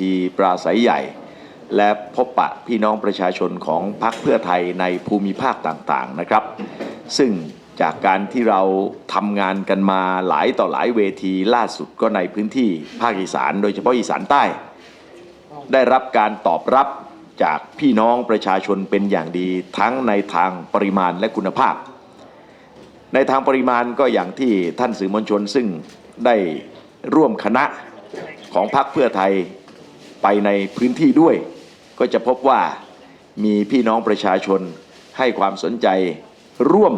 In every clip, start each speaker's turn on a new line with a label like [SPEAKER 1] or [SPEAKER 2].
[SPEAKER 1] ทีปราศัยใหญ่ และพบปะพี่น้องประชาชนของพรรคเพื่อไทยในภูมิภาคต่างๆนะครับ ซึ่งจากการที่เราทำงานกันมาหลายต่อหลายเวทีล่าสุดก็ในพื้นที่ภาคอีสาน โดยเฉพาะอีสานใต้ ได้รับการตอบรับจากพี่น้องประชาชนเป็นอย่างดีทั้งในทางปริมาณและคุณภาพ ในทางปริมาณก็อย่างที่ท่านสื่อมวลชนซึ่งได้ร่วมคณะของพรรคเพื่อไทย ไปในพื้นที่ด้วย ก็จะพบว่ามีพี่น้องประชาชนให้ความสนใจ ร่วม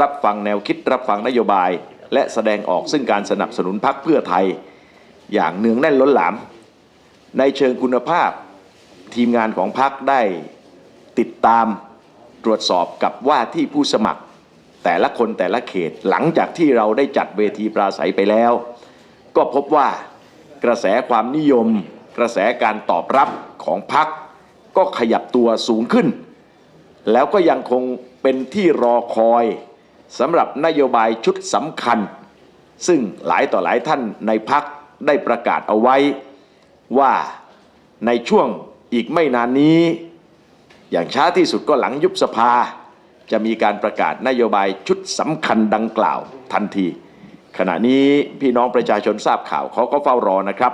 [SPEAKER 1] รับฟังแนวคิดรับฟังนโยบาย และแสดงออกซึ่งการสนับสนุนพรรคเพื่อไทย อย่างเนืองแน่นล้นหลาม ในเชิงคุณภาพทีมงานของพรรคได้ติดตามตรวจสอบกับว่าที่ผู้สมัคร แต่ละคนแต่ละเขตหลังจากที่เราได้จัดเวทีปราศัยไปแล้ว ก็พบว่ากระแสความนิยม กระแสการตอบรับของพรรคก็ขยับตัวสูงขึ้น แล้วก็ยังคงเป็นที่รอคอยสำหรับนโยบายชุดสำคัญ ซึ่งหลายต่อหลายท่านในพักได้ประกาศเอาไว้ว่าในช่วงอีกไม่นานนี้ อย่างช้าที่สุดก็หลังยุบสภา จะมีการประกาศนโยบายชุดสำคัญดังกล่าวทันที ขณะนี้พี่น้องประชาชนทราบข่าวเขาก็เฝ้ารอนะครับ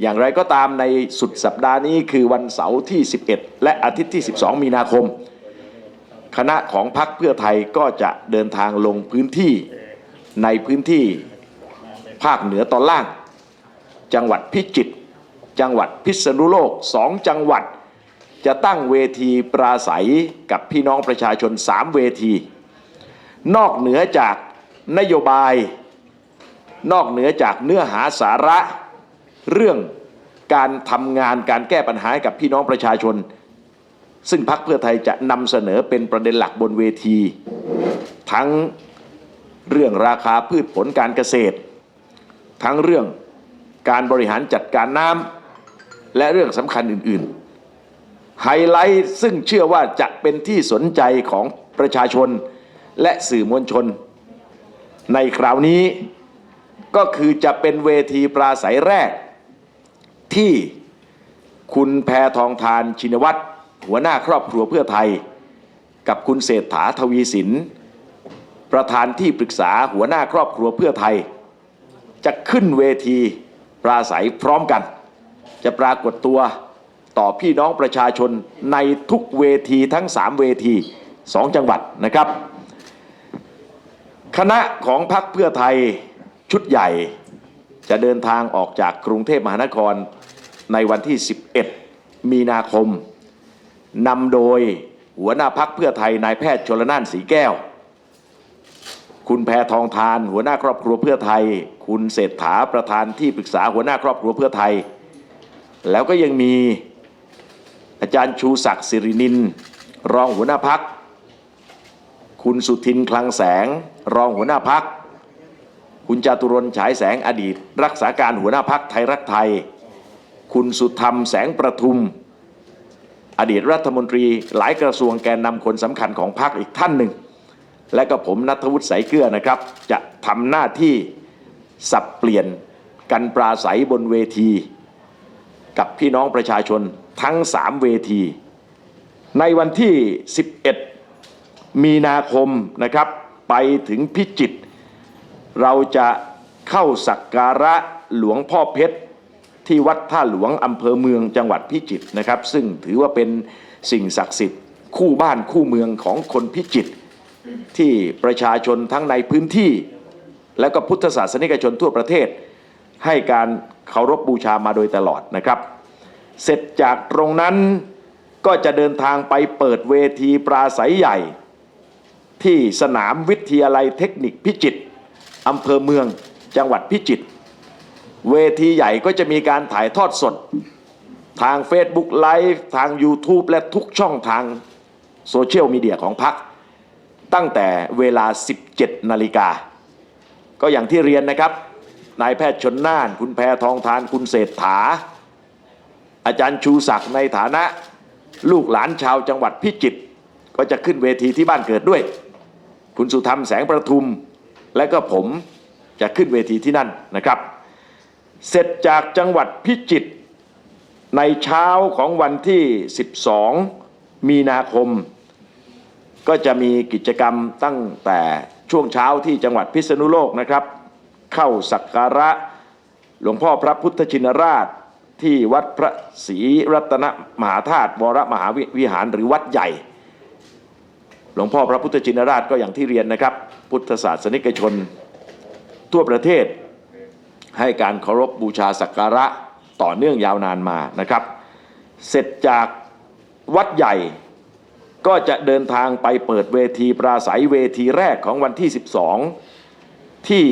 [SPEAKER 1] อย่างไรก็ตามในสุดสัปดาห์นี้คือวันเสาร์ที่ 11 และอาทิตย์ที่ 12 มีนาคม คณะของพรรคเพื่อไทยก็จะเดินทางลงพื้นที่ในพื้นที่ภาคเหนือตอนล่าง จังหวัดพิจิตรจังหวัดพิษณุโลกสองจังหวัด จะตั้งเวทีปราศัยกับพี่น้องประชาชนสามเวที นอกเหนือจากนโยบาย นอกเหนือจากเนื้อหาสาระ เรื่องการทำงานการแก้ปัญหาให้กับพี่น้องประชาชน ซึ่งพรรคเพื่อไทยจะนำเสนอเป็นประเด็นหลักบนเวที ทั้งเรื่องราคาพืชผลการเกษตร ทั้งเรื่องการบริหารจัดการน้ำและเรื่องสำคัญอื่น ๆ ไฮไลท์ซึ่งเชื่อว่าจะเป็นที่สนใจของประชาชนและสื่อมวลชน ในคราวนี้ก็คือจะเป็นเวทีปราศัยแรก ที่คุณแพทองทานชินวัตรหัวหน้าครอบครัวเพื่อไทย กับคุณเศรษฐาทวีสิน ประธานที่ปรึกษาหัวหน้าครอบครัวเพื่อไทย จะขึ้นเวทีปราศัยพร้อมกัน จะปรากฏตัวต่อพี่น้องประชาชนในทุกเวทีทั้ง 3 เวที 2 จังหวัดนะครับ คณะของพรรคเพื่อไทยชุดใหญ่ จะเดินทางออกจากกรุงเทพมหานครในวันที่ 11 มีนาคมนำโดยหัวหน้าพักเพื่อไทยนายแพทย์ชลน่านสีแก้ว คุณแพทองทาน หัวหน้าครอบครัวเพื่อไทย คุณเศรษฐาประธานที่ปรึกษาหัวหน้าครอบครัวเพื่อไทย แล้วก็ยังมีอาจารย์ชูศักดิ์สิรินิน รองหัวหน้าพัก คุณสุทินคลังแสง รองหัวหน้าพัก คุณจตุรนฉายแสงอดีต รักษาการหัวหน้าพักไทยรักไทย คุณสุธรรมแสงประทุม อดีตรัฐมนตรีหลายกระทรวงแกนนำคนสำคัญของพรรคอีกท่านหนึ่ง และก็ผมนัทวุฒิสายเกลือนะครับ จะทำหน้าที่สับเปลี่ยนกันปราศัยบนเวที กับพี่น้องประชาชนทั้ง 3 เวที ในวันที่ 11 มีนาคมนะครับไปถึงพิจิตร เราจะเข้าสักการะหลวงพ่อเพชร ที่วัดท่าหลวงอำเภอเมืองจังหวัดพิจิตรนะครับ ซึ่งถือว่าเป็นสิ่งศักดิ์สิทธิ์ คู่บ้านคู่เมืองของคนพิจิตรที่ประชาชนทั้งในพื้นที่ และก็พุทธศาสนิกชนทั่วประเทศ ให้การเคารพบบูชามาโดยตลอดนะครับ เสร็จจากตรงนั้นก็จะเดินทางไปเปิดเวทีปราศัยใหญ่ ที่สนามวิทยาลัยเทคนิคพิจิตร อำเภอเมืองจังหวัดพิจิตรเวทีใหญ่ก็จะมีการถ่ายทอดสด ทาง Facebook ไลฟ์ทาง YouTube และทุกช่องทางโซเชียลมีเดียของพรรคตั้งแต่เวลา 17 นาฬิกา ก็อย่างที่เรียนนะครับ นายแพทย์ชนน่าน คุณแพทองทาน คุณเศรษฐา อาจารย์ชูศักดิ์ในฐานะลูกหลานชาวจังหวัดพิจิตรก็จะขึ้นเวทีที่บ้านเกิดด้วย คุณสุธรรมแสงประทุม และก็ผมจะขึ้นเวทีที่นั่นนะครับ เสร็จจากจังหวัดพิจิตรในเช้าของวันที่ 12 มีนาคม ก็จะมีกิจกรรมตั้งแต่ช่วงเช้าที่จังหวัดพิษณุโลกนะครับ เข้าสักการะหลวงพ่อพระพุทธชินราชที่วัดพระศรีรัตนมหาธาตุวรมหาวิหารหรือวัดใหญ่ หลวงพ่อพระพุทธชินราชก็อย่างที่เรียนนะครับ พุทธศาสนิกชน ทั่วประเทศให้การเคารพบูชาสักการะต่อเนื่องยาวนานมานะครับ เสร็จจากวัดใหญ่ก็จะเดินทางไปเปิดเวทีปราศัยเวทีแรกของวันที่ 12 ที่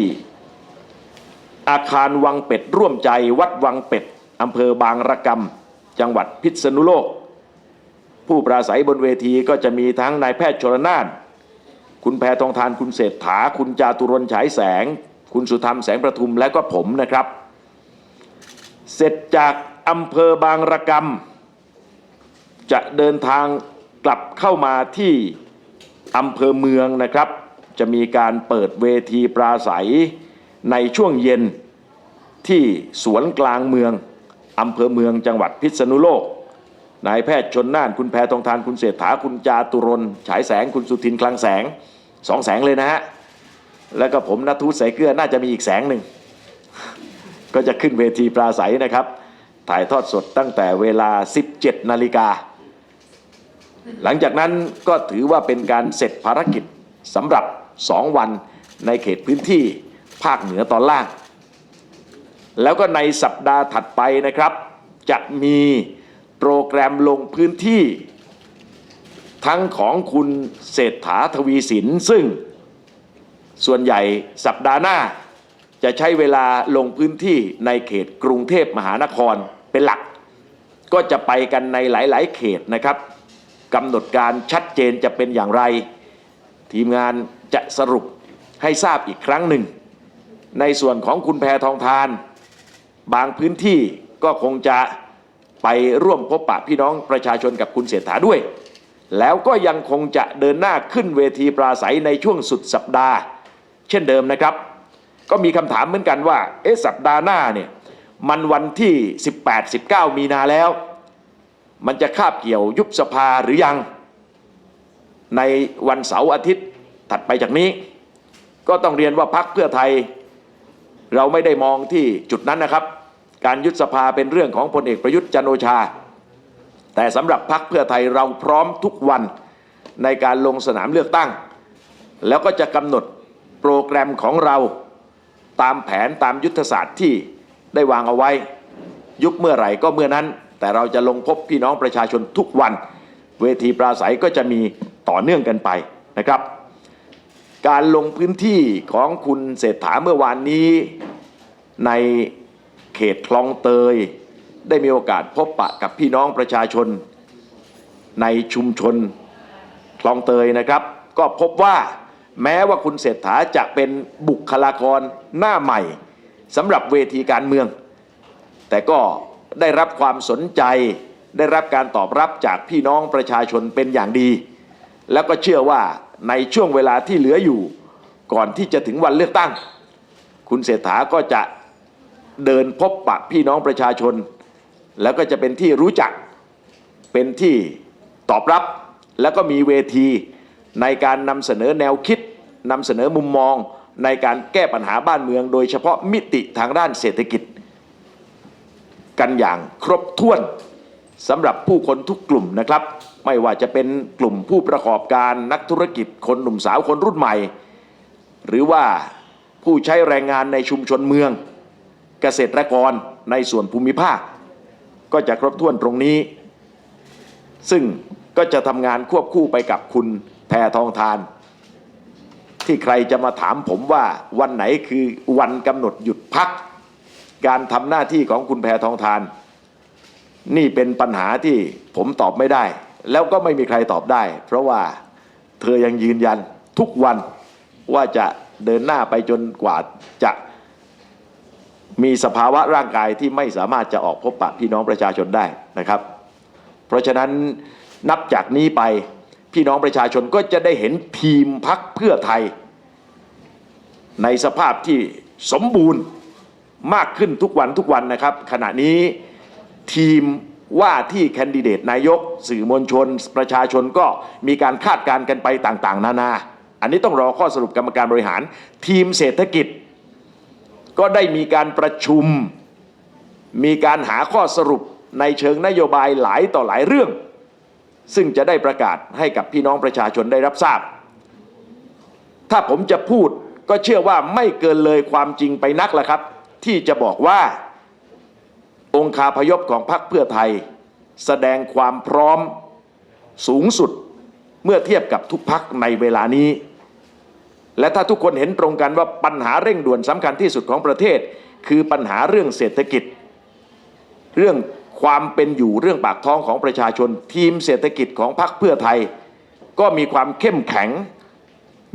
[SPEAKER 1] อาคารวังเป็ดร่วมใจวัดวังเป็ดอำเภอบางระกำจังหวัดพิษณุโลก ผู้ปราศัยบนเวทีก็จะมีทั้งนายแพทย์ชลนานคุณแพทองทานคุณเศรษฐา คุณจาตุรนฉายแสง คุณสุธรรมแสงประทุมและก็ผมนะครับ เสร็จจากอำเภอบางระกำจะเดินทางกลับเข้ามาที่อำเภอเมืองนะครับ จะมีการเปิดเวทีปราศัยในช่วงเย็นที่สวนกลางเมืองอำเภอเมืองจังหวัดพิษณุโลก นายแพทย์ชนน่านคุณแพทองทานคุณเศรษฐาคุณจาตุรนฉายแสงคุณสุทินคลังแสงสองแสงเลยนะฮะแล้วก็ผมนัททูตใสเกลือน่าจะมีอีกแสงหนึ่ง ก็จะขึ้นเวทีปราศัยนะครับ ถ่ายทอดสดตั้งแต่เวลา 17 นาฬิกา หลังจากนั้นก็ถือว่าเป็นการเสร็จภารกิจสำหรับ 2 วันในเขตพื้นที่ภาคเหนือตอนล่าง แล้วก็ในสัปดาห์ถัดไปนะครับ จะมี โปรแกรมลงพื้นที่ ทั้งของคุณเศรษฐาทวีสิน ซึ่งส่วนใหญ่สัปดาห์หน้า จะใช้เวลาลงพื้นที่ในเขตกรุงเทพมหานครเป็นหลัก ก็จะไปกันในหลาย ๆ เขตนะครับกำหนดการชัดเจนจะเป็นอย่างไร ทีมงานจะสรุปให้ทราบอีกครั้งหนึ่ง ในส่วนของคุณแพทองทาน บางพื้นที่ก็คงจะ ไปร่วมพบปะพี่น้องประชาชนกับคุณเศรษฐาด้วย แล้วก็ยังคงจะเดินหน้าขึ้นเวทีปราศัยในช่วงสุดสัปดาห์ เช่นเดิมนะครับ ก็มีคำถามเหมือนกันว่า เอ๊ะสัปดาห์หน้าเนี่ยมันวันที่ 18-19 มีนาแล้ว มันจะคาบเกี่ยวยุบสภาหรือยัง ในวันเสาร์อาทิตย์ถัดไปจากนี้ ก็ต้องเรียนว่าพักเพื่อไทย เราไม่ได้มองที่จุดนั้นนะครับ การยุบสภาเป็นเรื่องของพลเอกประยุทธ์จันโอชา แต่สำหรับพักเพื่อไทยเราพร้อมทุกวันในการลงสนามเลือกตั้ง แล้วก็จะกำหนดโปรแกรมของเราตามแผนตามยุทธศาสตร์ที่ได้วางเอาไว้ ยุบเมื่อไหร่ก็เมื่อนั้น แต่เราจะลงพบพี่น้องประชาชนทุกวัน เวทีปราศัยก็จะมีต่อเนื่องกันไปนะครับ การลงพื้นที่ของคุณเศรษฐาเมื่อวานนี้ใน เขตคลองเตย ได้มีโอกาสพบปะกับพี่น้องประชาชน ในชุมชนคลองเตยนะครับ ก็พบว่าแม้ว่าคุณเศรษฐาจะเป็นบุคลากรหน้าใหม่สำหรับเวทีการเมือง แต่ก็ได้รับความสนใจ ได้รับการตอบรับจากพี่น้องประชาชนเป็นอย่างดี แล้วก็เชื่อว่าในช่วงเวลาที่เหลืออยู่ ก่อนที่จะถึงวันเลือกตั้ง คุณเศรษฐาก็จะ เดินพบปะพี่น้องประชาชน แล้วก็จะเป็นที่รู้จักเป็นที่ตอบรับ แล้วก็มีเวทีในการนำเสนอแนวคิดนำเสนอมุมมองในการแก้ปัญหาบ้านเมือง โดยเฉพาะมิติทางด้านเศรษฐกิจ กันอย่างครบถ้วนสำหรับผู้คนทุกกลุ่มนะครับ ไม่ว่าจะเป็นกลุ่มผู้ประกอบการนักธุรกิจคนหนุ่มสาวคนรุ่นใหม่ หรือว่าผู้ใช้แรงงานในชุมชนเมือง เกษตรกรในส่วนภูมิภาค ก็จะครบถ้วนตรงนี้ ซึ่งก็จะทำงานควบคู่ไปกับคุณแพทองทาน ที่ใครจะมาถามผมว่าวันไหนคือวันกำหนดหยุดพัก การทำหน้าที่ของคุณแพทองทาน นี่เป็นปัญหาที่ผมตอบไม่ได้ แล้วก็ไม่มีใครตอบได้ เพราะว่าเธอยังยืนยันทุกวันว่าจะเดินหน้าไปจนกว่าจะ มีสภาวะร่างกายที่ไม่สามารถจะออกพบปะพี่น้องประชาชนได้นะครับ เพราะฉะนั้นนับจากนี้ไปพี่น้องประชาชนก็จะได้เห็นทีมพักเพื่อไทย ในสภาพที่สมบูรณ์มากขึ้นทุกวันทุกวันนะครับ ขณะนี้ทีมว่าที่แคนดิเดตนายก สื่อมวลชน ประชาชนก็มีการคาดการณ์กันไปต่างๆ นานา อันนี้ต้องรอข้อสรุปกรรมการบริหาร ทีมเศรษฐกิจ ก็ได้มีการประชุม มีการหาข้อสรุปในเชิงนโยบายหลายต่อหลายเรื่อง ซึ่งจะได้ประกาศให้กับพี่น้องประชาชนได้รับทราบ ถ้าผมจะพูดก็เชื่อว่าไม่เกินเลยความจริงไปนักละครับ ที่จะบอกว่า องคาพยพของพรรคเพื่อไทย แสดงความพร้อมสูงสุดเมื่อเทียบกับทุกพักในเวลานี้ และถ้าทุกคนเห็นตรงกันว่าปัญหาเร่งด่วนสำคัญที่สุดของประเทศ คือปัญหาเรื่องเศรษฐกิจ เรื่องความเป็นอยู่เรื่องปากท้องของประชาชน ทีมเศรษฐกิจของพรรคเพื่อไทย ก็มีความเข้มแข็ง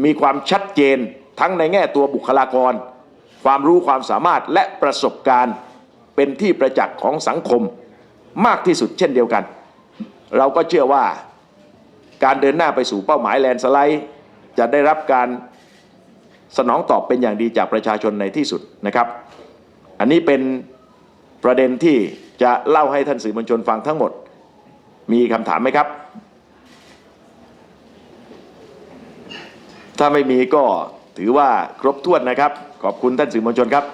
[SPEAKER 1] มีความชัดเจนทั้งในแง่ตัวบุคลากร ความรู้ความสามารถและประสบการณ์เป็นที่ประจักษ์ของสังคมมากที่สุดเช่นเดียวกัน เราก็เชื่อว่าการเดินหน้าไปสู่เป้าหมายแลนสไลด์ จะได้รับการ สนองตอบเป็นอย่างดีจากประชาชนในที่สุดนะครับ อันนี้เป็นประเด็นที่จะเล่าให้ท่านสื่อมวลชนฟังทั้งหมด มีคำถามไหมครับ ถ้าไม่มีก็ถือว่าครบถ้วนนะครับ ขอบคุณท่านสื่อมวลชนครับ